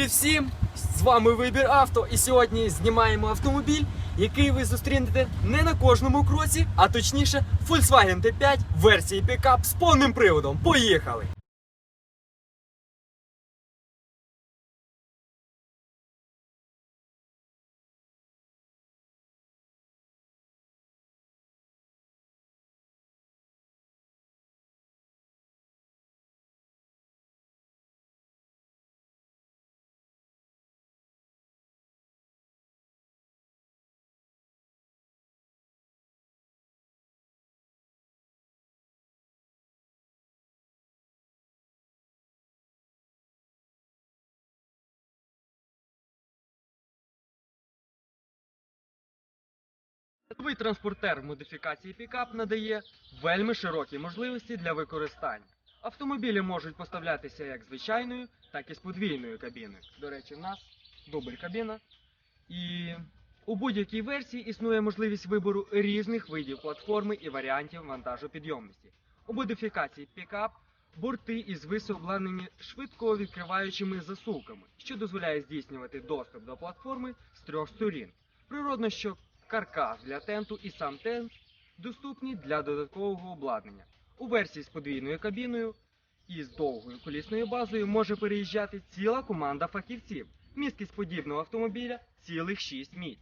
Привіт всім! З вами Вибір Авто. І сьогодні знімаємо автомобіль, який ви зустрінете не на кожному кроці, а точніше Volkswagen T5 версії пікап з повним приводом. Поїхали! Новий транспортер модифікації пікап надає вельми широкі можливості для використання. Автомобілі можуть поставлятися як звичайною, так і з подвійною кабіною. До речі, в нас дубль кабіна. І у будь-якій версії існує можливість вибору різних видів платформи і варіантів вантажопідйомності. У модифікації пікап борти із обладнані швидко відкриваючими засувками, що дозволяє здійснювати доступ до платформи з трьох сторін. Природно, що каркас для тенту і сам тент доступні для додаткового обладнання. У версії з подвійною кабіною і з довгою колісною базою може переїжджати ціла команда фахівців. Місткість подібного автомобіля цілих 6 місць.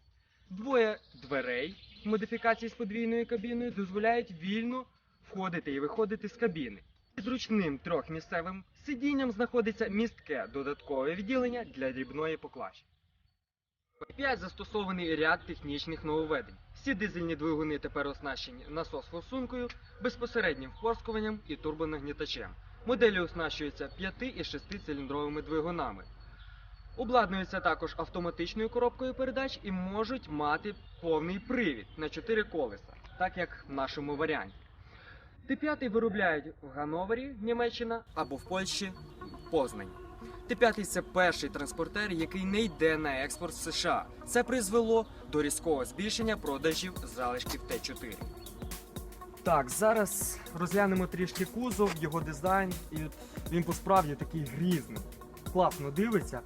Двоє дверей модифікації з подвійною кабіною дозволяють вільно входити і виходити з кабіни. Зручним трьохмісцевим сидінням знаходиться містке додаткове відділення для дрібної поклажі. 5 застосований ряд технічних нововведень. Всі дизельні двигуни тепер оснащені насос-форсункою, безпосереднім впорскуванням і турбонагнітачем. Моделі оснащуються 5 і 6 циліндровими двигунами. Обладнуються також автоматичною коробкою передач і можуть мати повний привід на 4 колеса, так як в нашому варіанті. Т5 виробляють в Ганновері, Німеччина або в Польщі Познані. Т5 це перший транспортер, який не йде на експорт в США. Це призвело до різкого збільшення продажів залишків Т4. Так, зараз розглянемо трішки кузов, його дизайн, і він по справді такий грізний. Класно дивиться.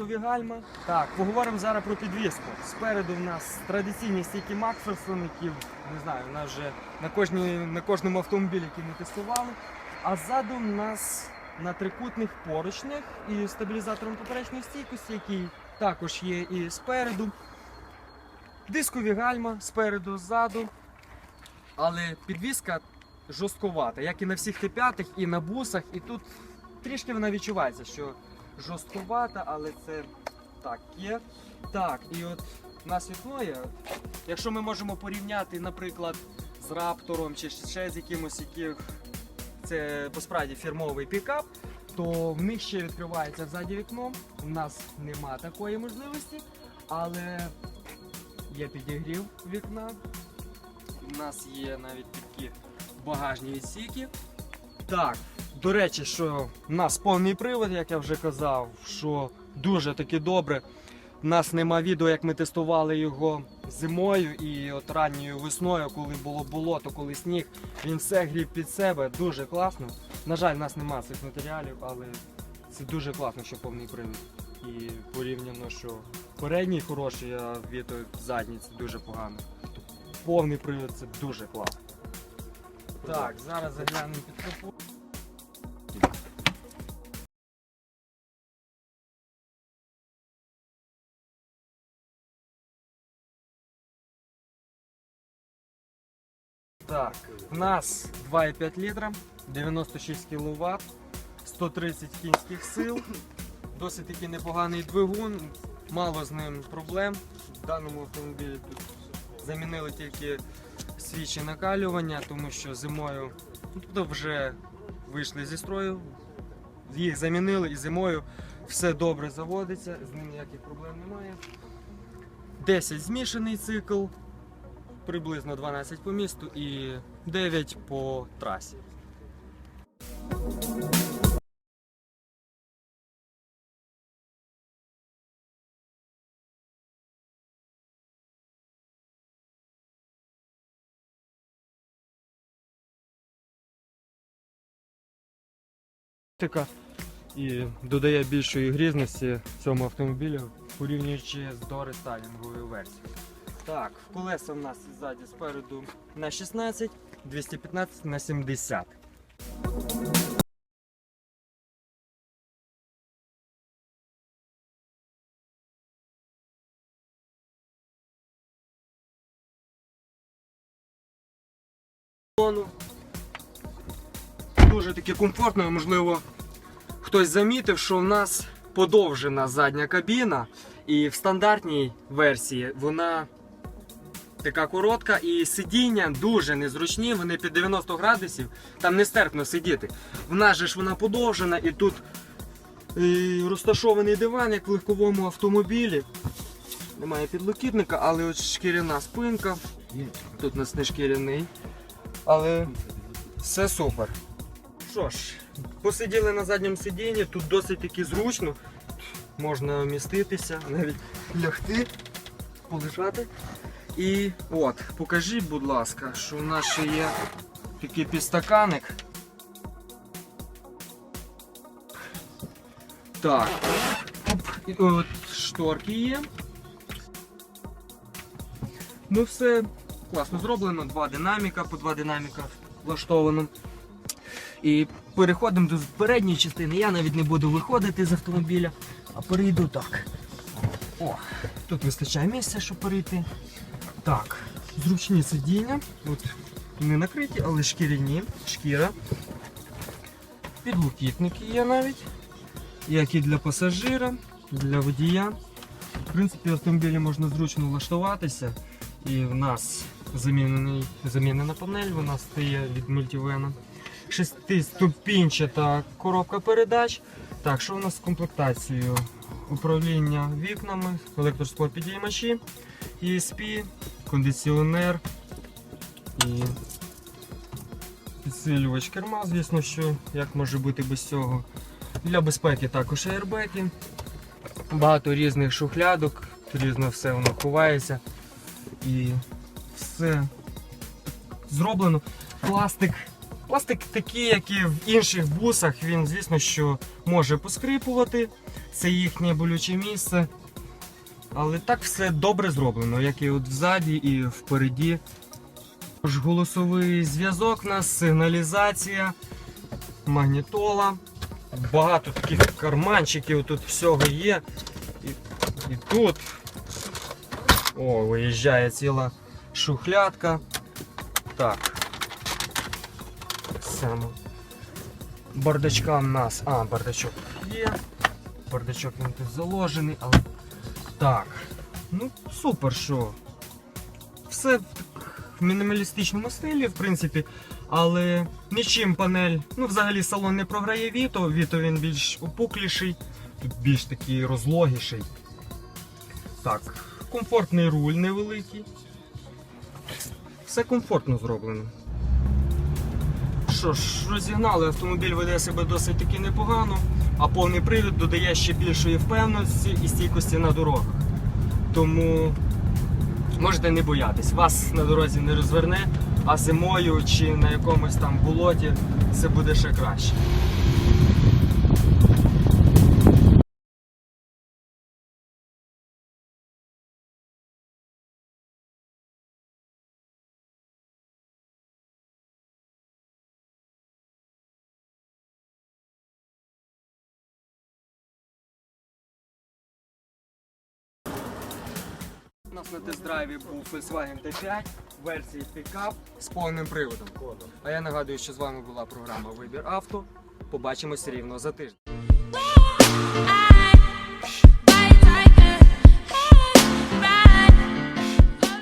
Дискові гальма. Так, поговоримо зараз про підвіску. Спереду в нас традиційні стійки Макферсон, які не знаю, у нас вже на, кожній, на кожному автомобілі, який ми тестували. А ззаду в нас на трикутних поручних і стабілізатором поперечної стійкості, який також є і спереду. Дискові гальма спереду, ззаду. Але підвіска жорстковата, як і на всіх Т5, і на бусах, і тут трішки вона відчувається, що жорстковата, але це так є. Так, і от на світлоє, якщо ми можемо порівняти, наприклад, з Раптором чи ще з якимось яких це посправді фірмовий пікап, то в них ще відкривається ззаді вікно. У нас нема такої можливості, але є підігрів вікна. У нас є навіть такі багажні відсіки. Так, до речі, що в нас повний привод, як я вже казав, що дуже таки добре. У нас нема відео, як ми тестували його зимою і от ранньою весною, коли було болото, коли сніг, він все гріб під себе, дуже класно. На жаль, в нас немає цих матеріалів, але це дуже класно, що повний привід. І порівняно, що передній хороший, а від задній це дуже погано. Повний привід це дуже класно. Так, зараз заглянемо під капот. Так, у нас 2,5 літра, 96 кВт, 130 кінських сил, досить таки непоганий двигун, мало з ним проблем. В даному автомобілі тут замінили тільки свічі накалювання, тому що зимою ну, тобто вже вийшли зі строю, їх замінили і зимою все добре заводиться, з ним ніяких проблем немає. 10 змішаний цикл, приблизно 12 по місту і 9 по трасі. І додає більшої грізності цьому автомобілю, порівнюючи з дорестайлінговою версією. Так, колеса в нас ззаді спереду на 16, 215 на 70. Дуже таки комфортно, можливо, хтось замітив, що в нас подовжена задня кабіна, і в стандартній версії вона така коротка, і сидіння дуже незручні, вони під 90 градусів, там нестерпно сидіти. В нас же ж вона подовжена, і тут і розташований диван, як в легковому автомобілі. Немає підлокітника, але от шкіряна спинка. Тут у нас не шкіряний. Але все супер. Що ж, посиділи на задньому сидінні, тут досить таки зручно. Можна вміститися, навіть лягти, полежати. І от, покажіть, будь ласка, що у нас ще є такий підстаканник. Так. Оп, от шторки є. Ну все класно зроблено, два динаміка, по два динаміка влаштовано. І переходимо до передньої частини. Я навіть не буду виходити з автомобіля, а перейду так. О, тут вистачає місця, щоб перейти. Так, зручні сидіння. От не накриті, але шкіряні, шкіра. Підлокітники є навіть. Як і для пасажира, для водія. В принципі, в автомобілі можна зручно влаштуватися. І в нас замінений, замінена панель, вона стає від мультивена. Шестиступінчата коробка передач. Так, що у нас з комплектацією? Управління вікнами, електросклопідіймачі, ESP, кондиціонер і підсилювач керма, звісно, що як може бути без цього. Для безпеки також аербеки. Багато різних шухлядок, різно все воно ховається. І все зроблено. Пластик. Пластик такий, як і в інших бусах, він, звісно, що може поскрипувати. Це їхнє болюче місце. Але так все добре зроблено, як і от взаді, і впереді. Тож Голосовий зв'язок у нас, сигналізація, магнітола. Багато таких карманчиків тут всього є. І, і тут о, виїжджає ціла шухлядка. Так. Саме. Бардачка в нас. А, бардачок є. Бардачок він тут заложений, але. Так. Ну, супер, що. Все в мінімалістичному стилі, в принципі. Але нічим панель. Ну, взагалі салон не програє Віто. Віто він більш опукліший, тут більш такий розлогіший. Так, комфортний руль невеликий. Все комфортно зроблено. Що ж, розігнали, автомобіль веде себе досить таки непогано, а повний привід додає ще більшої впевненості і стійкості на дорогах. Тому можете не боятись, вас на дорозі не розверне, а зимою чи на якомусь там болоті це буде ще краще. У нас на тест-драйві був Volkswagen T5 версії пікап з повним приводом. А я нагадую, що з вами була програма Вибір авто. Побачимось рівно за тиждень.